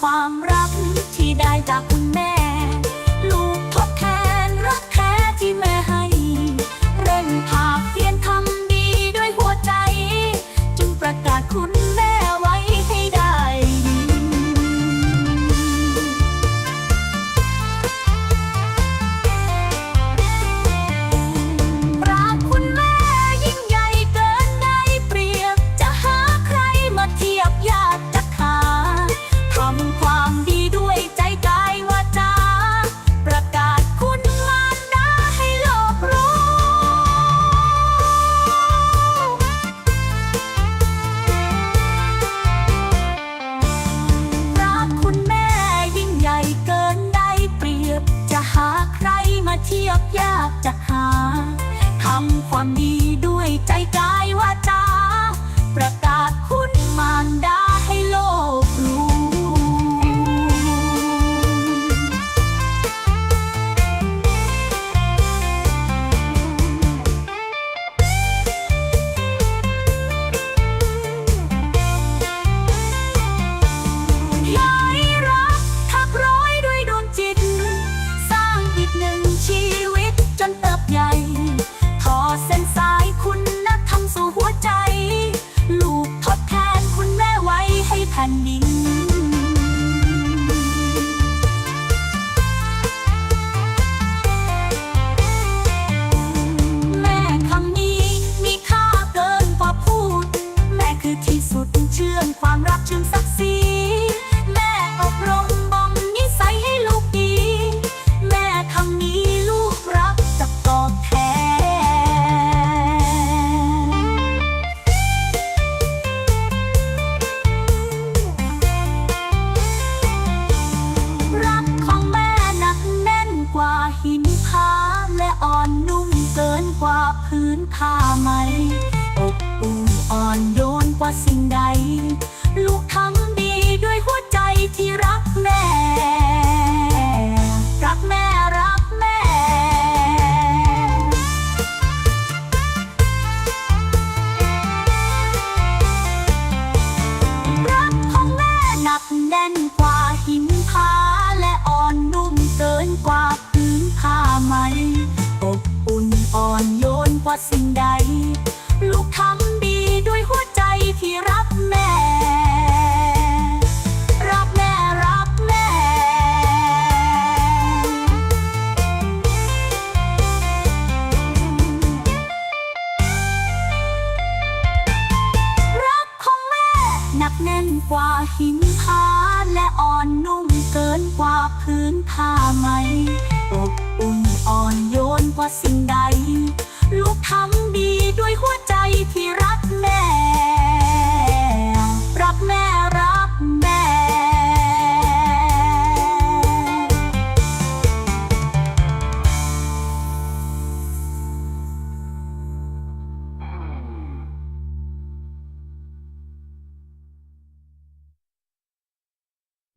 ความรักที่ได้จากคุณแม่ ลูกทดแทนรักแท้ที่แม่ อกยากจะหา ทำความดีด้วยใจกายวาจาประ ผ้าไหม อบอุ่นอ่อนโยนกว่าสิ่งใด ลูกทั้ง ใด ลูกทำดีด้วยหัวใจที่รักแม่ รักแม่รักแม่ รักของแม่หนักแน่นกว่าหินผาและอ่อนนุ่มเกินกว่าพื้นผ้าไหมอบอุ่นอ่อนโยนกว่าสิ่งใด